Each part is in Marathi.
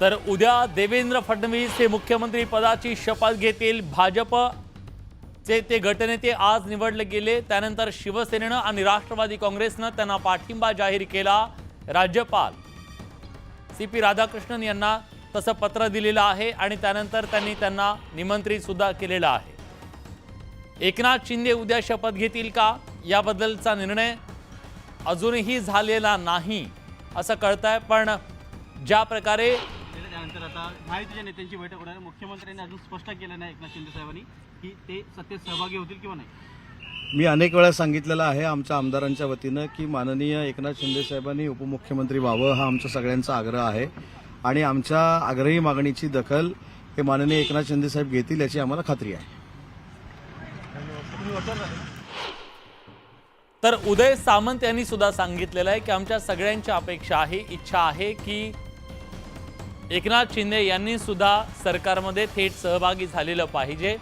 तर उद्या देवेंद्र फडणवीस हे मुख्यमंत्री पदाची शपथ घेतील. भाजप चे ते गटनेते आज निवडले गेले. त्यानंतर शिवसेनेनं आणि राष्ट्रवादी काँग्रेसनं त्यांना पाठिंबा जाहीर केला. राज्यपाल सी पी राधाकृष्णन यांना तसं पत्र दिलेलं आहे आणि त्यानंतर त्यांनी त्यांना निमंत्रित सुद्धा केलेलं आहे. एकनाथ शिंदे उद्या शपथ घेतील का? याबद्दलचा निर्णय अजूनही झालेला नाही असं कळतंय. पण ज्या प्रकारे त्यानंतर आता महायुतीच्या नेत्यांची बैठक होणार. मुख्यमंत्र्यांनी अजून स्पष्ट केलं नाही एकनाथ शिंदे साहेबांनी की ते सत्तेत सहभागी होतील किंवा नाही. मी अनेक वेळा सांगितलेलं आहे आमच्या आमदारांच्या वतीनं की माननीय एकनाथ शिंदे साहेबांनी उपमुख्यमंत्री व्हावं हा आमचा सगळ्यांचा आग्रह आहे. आणि आमच्या आग्रही मागणीची दखल हे माननीय एकनाथ शिंदे साहेब घेतील याची आम्हाला खात्री आहे. तर उदय सामंत यांनी सुद्धा सांगितलेलं आहे की आमच्या सगळ्यांची अपेक्षा आहे इच्छा आहे की एकनाथ शिंदे यांनी सुद्धा सरकारमध्ये थेट सहभागी झालेलं पाहिजे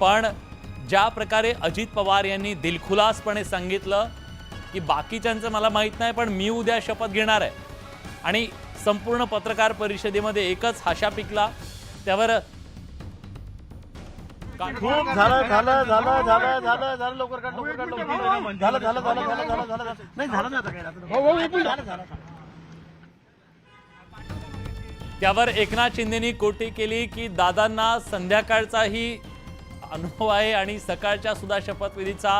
पण ज्या प्रकारे अजित पवार यांनी दिलखुलासपणे सांगितलं की बाकीच्यांचं मला माहीत नाही पण मी उद्या शपथ घेणार आहे आणि संपूर्ण पत्रकार परिषदेमध्ये एकच हाशा पिकला त्यावर खूप झालं झालं झालं झालं झालं झालं लवकर काढ लवकर काढ लवकर काढ. झालं झालं झालं झालं झालं झालं नाही झालं ना आता काय हो, हो, हो, झालं झालं त्यावर एकनाथ शिंदेनी कोटी केली की दादांना संध्याकाळचाही अनुभव आहे आणि सकाळच्या सुद्धा शपथविधीचा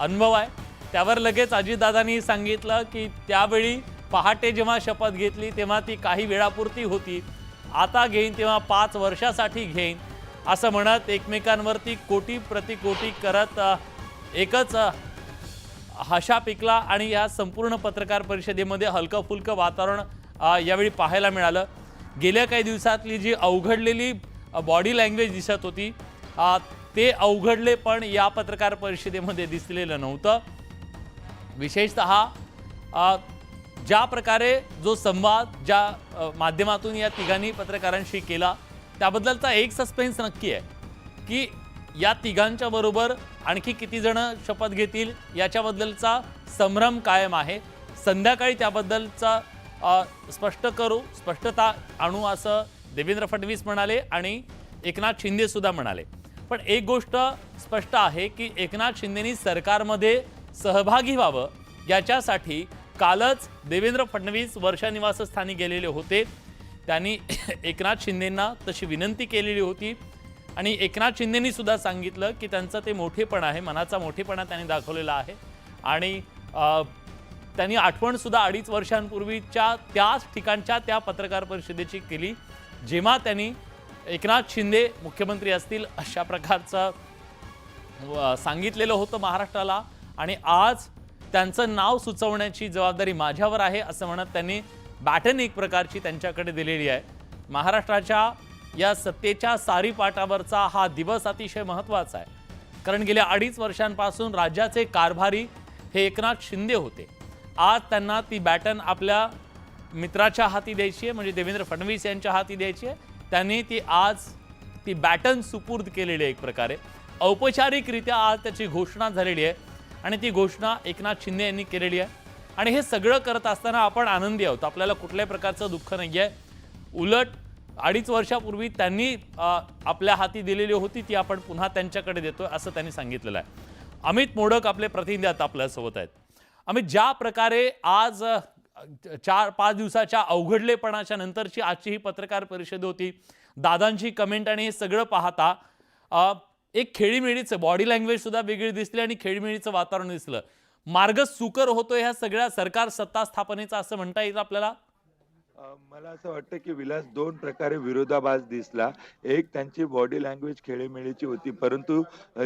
अनुभव आहे. त्यावर लगेच अजितदादांनी सांगितलं की त्यावेळी पहाटे जेव्हा शपथ घेतली तेव्हा ती काही वेळापुरती होती. आता घेईन तेव्हा पाच वर्षासाठी घेईन असं म्हणत एकमेकांवरती कोटी प्रतिकोटी करत एकच हशा पिकला आणि या संपूर्ण पत्रकार परिषदेमध्ये हलकं फुलकं वातावरण यावेळी पाहायला मिळालं. गेल्या काही दिवसातली जी अवघडलेली बॉडी लँग्वेज दिसत होती ते अवघडले पण या पत्रकार परिषदेमध्ये दिसलेलं नव्हतं. विशेषतः ज्या प्रकारे जो संवाद ज्या माध्यमातून या तिघांनी पत्रकारांशी केला त्याबद्दलचा एक सस्पेन्स नक्की आहे की या तिघांच्या बरोबर आणखी किती जण शपथ घेतील याच्याबद्दलचा संभ्रम कायम आहे. संध्याकाळी त्याबद्दलचा स्पष्ट करू स्पष्टता आणू असं देवेंद्र फडणवीस म्हणाले आणि एकनाथ शिंदेसुद्धा म्हणाले. पण एक गोष्ट स्पष्ट आहे की एकनाथ शिंदेनी सरकारमध्ये सहभागी व्हावं याच्यासाठी कालच देवेंद्र फडणवीस वर्षा निवासस्थानी गेलेले होते. त्यांनी एकनाथ शिंदेंना तशी विनंती केलेली होती आणि एकनाथ शिंदेनी सुद्धा सांगितलं की त्यांचं ते मोठेपण आहे मनाचा मोठेपणा त्यांनी दाखवलेला आहे. आणि त्यांनी आठवण सुद्धा अडीच वर्षांपूर्वीच्या त्याच ठिकाणच्या त्या पत्रकार परिषदेची केली जेव्हा त्यांनी एकनाथ शिंदे मुख्यमंत्री असतील अशा प्रकारचं सांगितलेलं होतं महाराष्ट्राला. आणि आज त्यांचं नाव सुचवण्याची जबाबदारी माझ्यावर आहे असं म्हणत त्यांनी बॅटन एक प्रकारची त्यांच्याकडे दिलेली आहे. महाराष्ट्राच्या या सत्तेच्या सारीपाटावरचा हा दिवस अतिशय महत्त्वाचा आहे. कारण गेल्या अडीच वर्षांपासून राज्याचे कारभारी हे एकनाथ शिंदे होते. आज त्यांना ती बॅटन आपल्या मित्राच्या हाती द्यायची आहे म्हणजे देवेंद्र फडणवीस यांच्या हाती द्यायची आहे. त्यांनी ती आज ती बॅटन सुपूर्द केलेली आहे एक प्रकारे. औपचारिकरित्या आज त्याची घोषणा झालेली आहे आणि ती घोषणा एकनाथ शिंदे यांनी केलेली आहे. आणि हे सगळं करत असताना आपण आनंदी आहोत. आपल्याला कुठल्याही प्रकारचं दुःख नाही आहे. उलट अडीच वर्षापूर्वी त्यांनी आपल्या हाती दिलेली होती ती आपण पुन्हा त्यांच्याकडे देतोय असं त्यांनी सांगितलेलं आहे. अमित मोडक आपले प्रतिनिधी आता आपल्यासोबत आहेत. आम्ही ज्या प्रकारे आज चार पाच दिवसाच्या अवघडलेपणाच्या नंतरची आजची ही पत्रकार परिषद होती दादांची कमेंट आणि हे सगळं पाहता एक खेळीमेळीचं बॉडी लँग्वेज सुद्धा वेगळी दिसली आणि खेळीमेळीचं वातावरण दिसलं. मार्ग सुकर होतो ह्या सगळ्या सरकार सत्ता स्थापनेचा असं म्हणता येईल आपल्याला? मला असं वाटतं की विलास दोन प्रकारे विरोधाभास दिसला. एक त्यांची बॉडी लँग्वेज खेळीमेळीची होती परंतु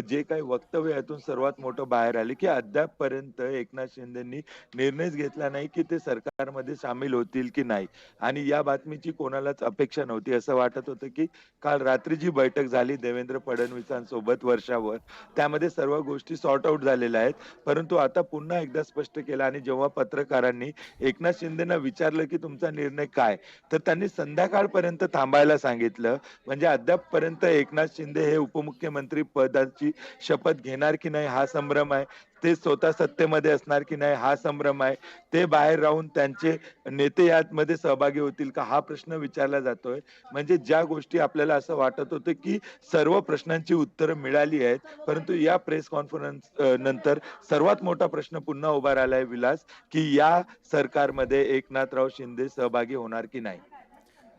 जे काही वक्तव्य यातून सर्वात मोठं बाहेर आले की अद्यापपर्यंत एकनाथ शिंदेनी निर्णयच घेतला नाही की ते सरकारमध्ये सामील होतील की नाही. आणि या बातमीची कोणालाच अपेक्षा नव्हती. असं वाटत होतं की काल रात्री जी बैठक झाली देवेंद्र फडणवीसांसोबत वर्षावर त्यामध्ये सर्व गोष्टी सॉर्ट आउट झालेल्या आहेत. परंतु आता पुन्हा एकदा स्पष्ट केलं आणि जेव्हा पत्रकारांनी एकनाथ शिंदेना विचारलं की तुमचा निर्णय काय? तर त्यांनी संध्याकाळपर्यंत थांबायला सांगितलं. म्हणजे अद्यापपर्यंत एकनाथ शिंदे हे उपमुख्यमंत्री पदाची शपथ घेणार की नाही हा संभ्रम आहे. ते स्वतः सत्तेमध्ये असणार की नाही हा संभ्रम आहे. ते बाहेर राहून त्यांचे नेते यामध्ये सहभागी होतील का हा प्रश्न विचारला जातोय. म्हणजे ज्या गोष्टी आपल्याला असं वाटत होतं की सर्व प्रश्नांची उत्तरं मिळाली आहेत परंतु या प्रेस कॉन्फरन्स नंतर सर्वात मोठा प्रश्न पुन्हा उभा राहिलाय विलास की या सरकारमध्ये एकनाथराव शिंदे सहभागी होणार की नाही?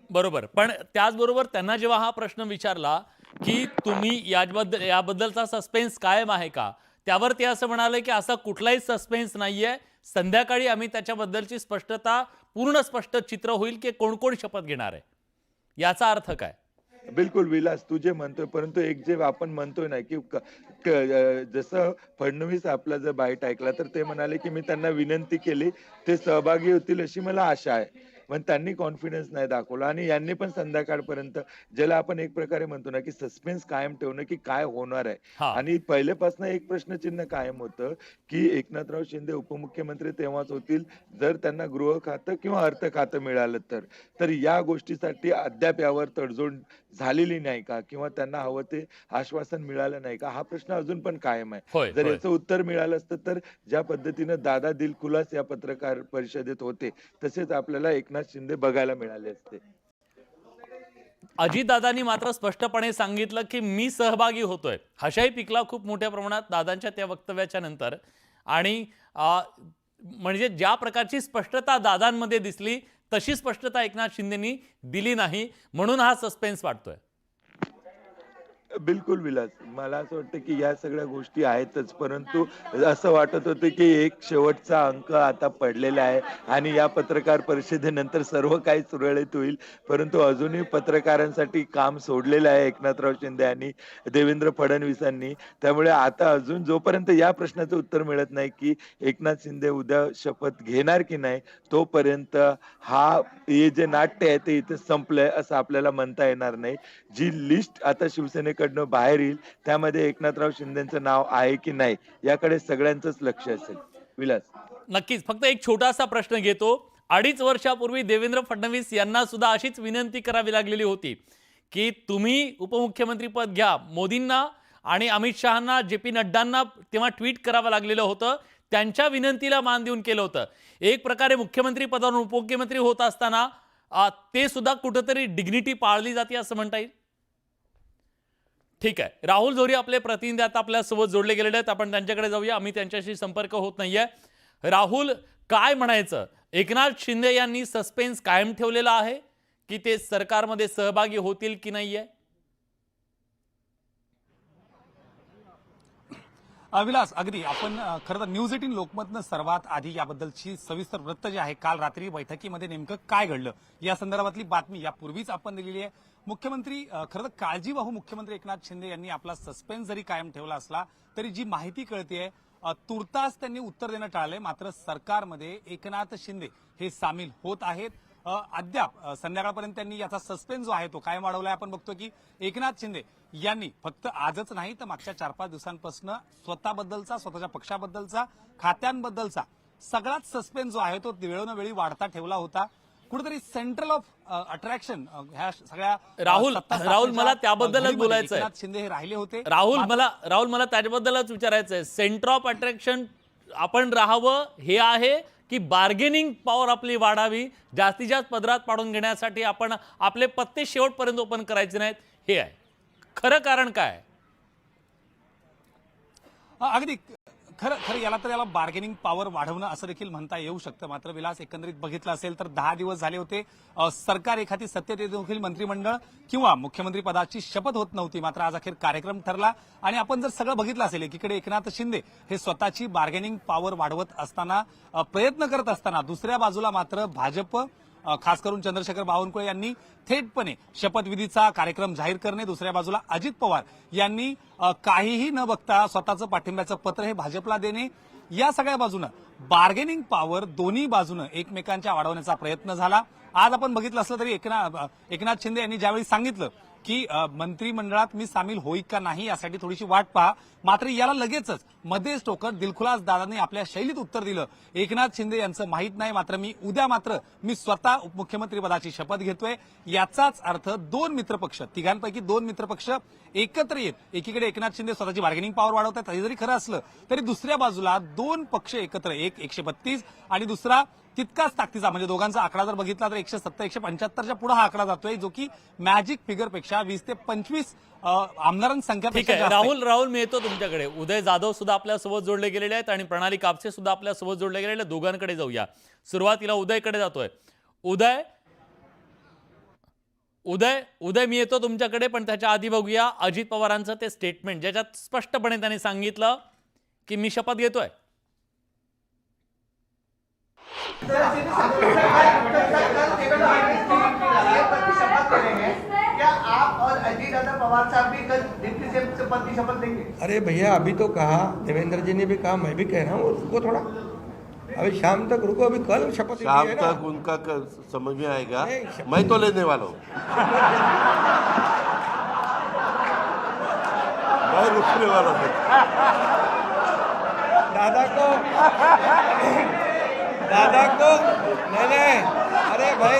बरोबर. पण त्याचबरोबर त्यांना जेव्हा हा प्रश्न विचारला की तुम्ही याबद्दल याबद्दलचा सस्पेन्स कायम आहे का? त्यावर ते असं म्हणाले की असा कुठलाही सस्पेन्स नाहीये. संध्याकाळी आम्ही त्याच्याबद्दलची स्पष्टता पूर्ण स्पष्ट चित्र होईल की कोण कोण शपथ घेणार आहे. याचा अर्थ काय? बिलकुल विलास तू जे म्हणतोय परंतु एक जे आपण म्हणतोय ना की जसं फडणवीस आपला जर बाईट ऐकला तर ते म्हणाले की मी त्यांना विनंती केली ते सहभागी होतील अशी मला आशा आहे. पण त्यांनी कॉन्फिडन्स नाही दाखवला आणि यांनी पण संध्याकाळपर्यंत ज्याला आपण एक प्रकारे म्हणतो ना की सस्पेन्स कायम ठेवणं की काय होणार आहे? आणि पहिल्यापासून एक प्रश्नचिन्ह कायम होतं की एकनाथराव शिंदे उपमुख्यमंत्री तेव्हाच होतील जर त्यांना गृह खातं किंवा अर्थ खातं मिळालं तर. तर या गोष्टीसाठी अद्याप यावर तडजोड झालेली नाही का? किंवा त्यांना हवं ते आश्वासन मिळालं नाही का? हा प्रश्न अजून पण कायम आहे. जर. याचं उत्तर मिळालं असतं तर ज्या पद्धतीनं दादा दिलखुलास या पत्रकार परिषदेत होते तसेच आपल्याला एकनाथ शिंदे बघायला मिळाले असते. अजितदादांनी मात्र स्पष्टपणे सांगितलं की मी सहभागी होतोय. हशाही पिकला खूप मोठ्या प्रमाणात दादांच्या त्या वक्तव्याच्या नंतर. आणि म्हणजे ज्या प्रकारची स्पष्टता दादांमध्ये दिसली तशी स्पष्टता एकनाथ शिंदेनी दिली नाही म्हणून हा सस्पेन्स वाटतोय बिलकुल विलास. मला असं वाटतं की या सगळ्या गोष्टी आहेतच परंतु असं वाटत होतं की एक शेवटचा अंक आता पडलेला आहे आणि या पत्रकार परिषदेनंतर सर्व काही सुरळीत होईल. परंतु अजूनही पत्रकारांसाठी काम सोडलेलं आहे एकनाथराव शिंदे आणि देवेंद्र फडणवीसांनी. त्यामुळे आता अजून जोपर्यंत या प्रश्नाचं उत्तर मिळत नाही की एकनाथ शिंदे उद्या शपथ घेणार की नाही तोपर्यंत हा हे जे नाट्य आहे ते इथे संपलंय असं आपल्याला म्हणता येणार नाही. जी लिस्ट आता शिवसेनेकडनं बाहेर येईल. त्यामध्ये एकनाथराव शिंदेचं नाव आहे की नाही याकडे सगळ्यांचंच लक्ष असेल. विलास. नक्कीच. फक्त एक छोटासा प्रश्न घेतो. अडीच वर्षापूर्वी देवेंद्र फडणवीस यांना सुद्धा अशीच विनंती करावी लागलेली होती की तुम्ही उपमुख्यमंत्री पद घ्या. मोदींना आणि अमित शहाना जे पी नड्डांना तेव्हा ट्विट करावं लागलेलं होतं. त्यांच्या विनंतीला मान देऊन केलं होतं. एक प्रकारे मुख्यमंत्री पदावरून उपमुख्यमंत्री होत असताना ते सुद्धा कुठंतरी डिग्निटी पाळली जाते असं म्हणता येईल? ठीक आहे. राहुल झोरी आपले प्रतिनिधी आता आपल्यासोबत जोडले गेलेले आहेत. आपण त्यांच्याकडे जाऊया. आम्ही त्यांच्याशी संपर्क होत नाहीये. राहुल काय म्हणायचं? एकनाथ शिंदे यांनी सस्पेन्स कायम ठेवलेला आहे की ते सरकारमध्ये सहभागी होतील की नाहीये? अविलास अगदी. आपण खरं तर न्यूज एटीन लोकमतनं सर्वात आधी याबद्दलची सविस्तर वृत्त जे आहे काल रात्री बैठकीमध्ये नेमकं काय घडलं? या संदर्भातली बातमी यापूर्वीच आपण दिलेली आहे. मुख्यमंत्री खरं काळजीवाहू मुख्यमंत्री एकनाथ शिंदे यांनी आपला सस्पेन्स जरी कायम ठेवला असला तरी जी माहिती कळते तुर्तास त्यांनी उत्तर देणं टाळलंय. मात्र सरकारमध्ये एकनाथ शिंदे हे सामील होत आहेत. अद्याप संध्याकाळपर्यंत त्यांनी याचा सस्पेन्स जो आहे तो कायम वाढवलाय. आपण बघतो की एकनाथ शिंदे यांनी फक्त आजच नाही तर मागच्या चार पाच दिवसांपासून स्वतःबद्दलचा स्वतःच्या पक्षाबद्दलचा खात्यांबद्दलचा सगळाच सस्पेन्स जो आहे तो वेळोनवेळी वाढता ठेवला होता. कुठेतरी सेंट्रल ऑफ अट्रॅक्शन ह्या सगळ्या अ, राहुल- राहुल, मला त्याबद्दलच बोलायचं आहे. शिंदे हे राहिले होते. राहुल मला राहुल मला त्याच्याबद्दलच विचारायचं आहे सेंटर ऑफ अट्रॅक्शन आपण राहावं हे आहे की बार्गेनिंग पॉवर आपली वाढावी जास्तीत जास्त पदरात पाडून घेण्यासाठी आपण आपले पत्ते शेवटपर्यंत ओपन करायचे नाहीत हे आहे. खरं कारण काय? अगदी खरं खरं याला तर याला बार्गेनिंग पॉवर वाढवणं असं देखील म्हणता येऊ शकतं. मात्र विलास एकंदरीत बघितलं असेल तर दहा दिवस झाले होते. सरकार एखादी सत्तेत येत देखील मंत्रिमंडळ किंवा मुख्यमंत्री पदाची शपथ होत नव्हती. मात्र आज अखेर कार्यक्रम ठरला. आणि आपण जर सगळं बघितलं असेल एकीकडे एकनाथ शिंदे हे स्वतःची बार्गेनिंग पॉवर वाढवत असताना प्रयत्न करत असताना दुसऱ्या बाजूला मात्र भाजप खास करून चंद्रशेखर बावनकुळे यांनी थेटपणे शपथविधीचा कार्यक्रम जाहीर करणे. दुसऱ्या बाजूला अजित पवार यांनी काहीही न बघता स्वतःचं पाठिंब्याचं पत्र हे भाजपला देणे. या सगळ्या बाजूनं बार्गेनिंग पॉवर दोन्ही बाजूनं एकमेकांच्या वाढवण्याचा प्रयत्न झाला. आज आपण बघितलं असलं तरी एकनाथ एकनाथ शिंदे यांनी ज्यावेळी सांगितलं की मंत्रिमंडळात मी सामील होईल का नाही यासाठी थोडीशी वाट पहा. मात्र याला लगेचच मध्येच टोकत दिलखुलास दादांनी आपल्या शैलीत उत्तर दिलं. एकनाथ शिंदे यांचं माहीत नाही मात्र मी उद्या मात्र मी स्वतः उपमुख्यमंत्री पदाची शपथ घेतोय. याचाच अर्थ दोन मित्रपक्ष तिघांपैकी दोन मित्रपक्ष एकत्र येत एकीकडे एकनाथ शिंदे स्वतःची बार्गेनिंग पॉवर वाढवतात हे जरी खरं असलं तरी दुसऱ्या बाजूला दोन पक्ष एकत्र एक एकशे बत्तीस आणि दुसरा तितकाच ताकदीचा म्हणजे दोघांचा आकडा जर बघितला तर एकशे सत्तर एकशे पंच्याहत्तरच्या पुढे हा आकडा जातोय जो की मॅजिक फिगरपेक्षा वीस ते पंचवीस आमदारांची ठीक संख्या आहे. राहुल राहुल मी येतो तुमच्याकडे. उदय जाधव सुद्धा आपल्यासोबत जोडले गेलेले आहेत आणि प्रणाली कापसे सुद्धा आपल्यासोबत जोडले गेलेले आहेत. दोघांकडे जाऊया. सुरुवातीला उदयकडे जातोय. उदय उदय उदय मी येतो तुमच्याकडे पण त्याच्या आधी बघूया अजित पवारांचं ते स्टेटमेंट ज्याच्यात स्पष्टपणे त्यांनी सांगितलं की मी शपथ घेतोय. दादा पवार साहब भी कल से पद की शपथ लेंगे। अरे भैया अभी तो कहा देवेंद्र जी ने भी कहा मैं भी कह रहा हूँ रुको थोड़ा अभी शाम तक रुको अभी कल शपथ शाम तक उनका क- समझ में आएगा। मैं तो लेने वाला हूँ। मैं रुकने वाला हूँ। दादा को दादा को नहीं नहीं अरे भाई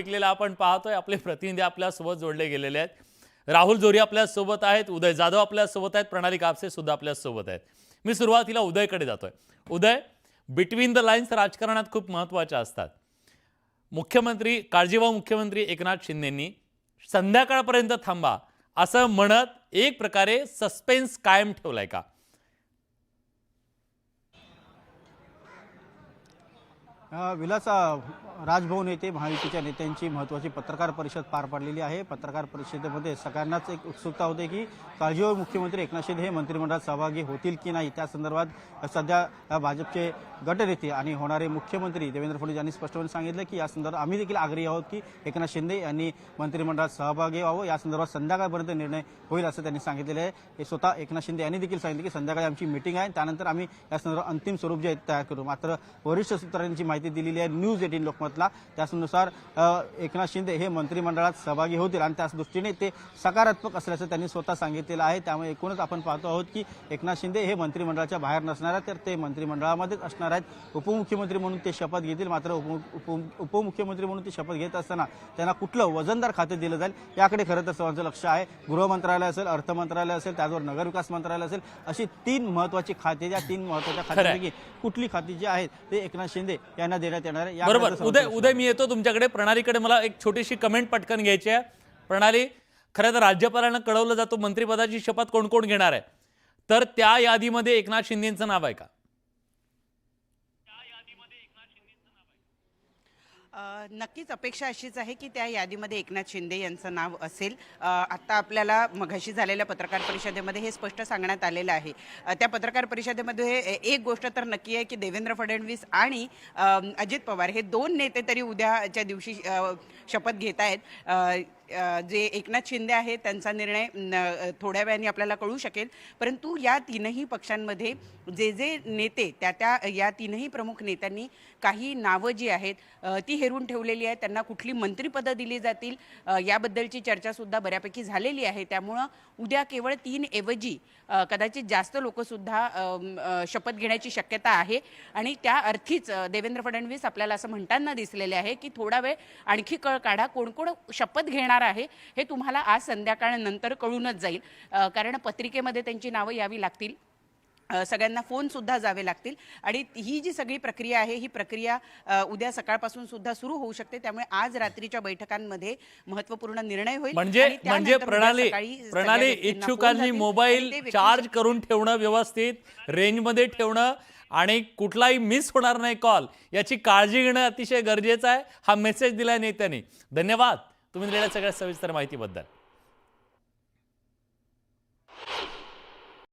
पिकलेला आपण पाहतोय. आपले प्रतिनिधी आपल्यासोबत जोडले गेलेले आहेत. राहुल जोरी आपल्यासोबत आहेत. उदय जाधव आपल्यासोबत आहेत. प्रणाली कापसे सुद्धा आपल्यासोबत आहेत. मी सुरुवातीला उदयकडे जातोय. उदय बिटवीन द लाईन्स राजकारणात खूप महत्त्वाच्या असतात. मुख्यमंत्री काळजीवा मुख्यमंत्री एकनाथ शिंदेंनी संध्याकाळपर्यंत थांबा असं म्हणत एक प्रकारे सस्पेन्स कायम ठेवलाय का? विलास राजभवन येथे महायुतीच्या नेत्यांची महत्त्वाची पत्रकार परिषद पार पडलेली आहे. पत्रकार परिषदेमध्ये सगळ्यांनाच एक उत्सुकता होते की काळजीवर मुख्यमंत्री एकनाथ शिंदे हे मंत्रिमंडळात सहभागी होतील की नाही. त्या संदर्भात सध्या भाजपचे गटनेते आणि होणारे मुख्यमंत्री देवेंद्र फडणवीस यांनी स्पष्टपणे सांगितलं की या संदर्भात आम्ही देखील आग्रही आहोत की एकनाथ शिंदे यांनी मंत्रिमंडळात सहभागी व्हावं. या संदर्भात संध्याकाळपर्यंत निर्णय होईल असं त्यांनी सांगितलेलं आहे. हे स्वतः एकनाथ शिंदे यांनी देखील सांगितलं की संध्याकाळी आमची मिटिंग आहे. त्यानंतर आम्ही या संदर्भात अंतिम स्वरूप जे आहे तयार करू. मात्र वरिष्ठ सूत्रांची माहिती दिलेली आहे. न्यूज एटीन लोकमत त्यानुसार अ, एकनाथ शिंदे हे मंत्रिमंडळात सहभागी होतील आणि त्याच दृष्टीने ते सकारात्मक असल्याचं त्यांनी स्वतः सांगितलेलं आहे. त्यामुळे एकूणच आपण पाहतो आहोत की एकनाथ शिंदे हे मंत्रिमंडळाच्या बाहेर नसणार आहेत तर ते मंत्रिमंडळामध्येच असणार आहेत. उपमुख्यमंत्री म्हणून ते शपथ घेतील मात्र उप- उप- उपमुख्यमंत्री म्हणून ते शपथ घेत असताना त्यांना कुठलं वजनदार खातं दिलं जाईल याकडे खरं तर सर्वांचं लक्ष आहे. गृह मंत्रालय असेल अर्थ मंत्रालय असेल त्याचबरोबर नगरविकास मंत्रालय असेल अशी तीन महत्वाची खाते ज्या तीन महत्त्वाच्या खात्यांपैकी कुठली खाती जी आहेत ते एकनाथ शिंदे यांना देण्यात येणार आहे. उदय उदय मी येतो तुमच्याकडे. प्रणालीकडे मला एक छोटीशी कमेंट पटकन घ्यायची आहे. प्रणाली खरं तर राज्यपालांना कळवलं जातो मंत्रिपदाची शपथ कोण कोण घेणार आहे? तर त्या यादीमध्ये एकनाथ शिंदेचं नाव आहे का? नक्कीच अपेक्षा अशीच आहे की त्या यादीमध्ये एकनाथ शिंदे यांचं नाव असेल. आत्ता आपल्याला मघाशी झालेल्या पत्रकार परिषदेमध्ये हे स्पष्ट सांगण्यात आलेलं आहे. त्या पत्रकार परिषदेमध्ये एक गोष्ट तर नक्की आहे की देवेंद्र फडणवीस आणि अजित पवार हे दोन नेते तरी उद्याच्या दिवशी शपथ घेत आहेत. जे एकनाथ शिंदे आहेत त्यांचा निर्णय न, थोड्या वेळाने आपल्याला कळू शकेल. परंतु या तीनही पक्षांमध्ये जे जे नेते त्या त्या या तीनही प्रमुख नेत्यांनी काही नावं जी आहेत ती हेरून ठेवलेली आहेत. त्यांना कुठली मंत्रिपदं दिली जातील याबद्दलची चर्चासुद्धा बऱ्यापैकी झालेली आहे. त्यामुळं उद्या केवळ तीन ऐवजी कदाचित जास्त लोकंसुद्धा शपथ घेण्याची शक्यता आहे. आणि त्या अर्थीच देवेंद्र फडणवीस आपल्याला असं म्हणताना दिसलेले आहे की थोडा वेळ आणखी कळ काढा कोण कोण शपथ घेणार आहे हे तुम्हाला आज संध्याकाळनंतर कळूनच जाईल. कारण पत्रिकेमध्ये त्यांची नावं यावी लागतील. सगळ्यांना फोन सुद्धा जावे लागतील. आणि ही जी सगळी प्रक्रिया आहे ही प्रक्रिया उद्या सकाळपासून सुद्धा सुरू होऊ शकते. त्यामुळे आज रात्रीच्या बैठकांमध्ये महत्त्वपूर्ण निर्णय होईल. म्हणजे म्हणजे प्रणाली प्रणाली इच्छुकांनी मोबाईल चार्ज करून ठेवणं व्यवस्थित रेंजमध्ये ठेवणं आणि कुठलाही मिस होणार नाही कॉल याची काळजी घेणं अतिशय गरजेचं आहे. हा मेसेज दिलाय नेत्यांनी. धन्यवाद. तुम्ही दिलेल्या सगळ्या सविस्तर माहितीबद्दल.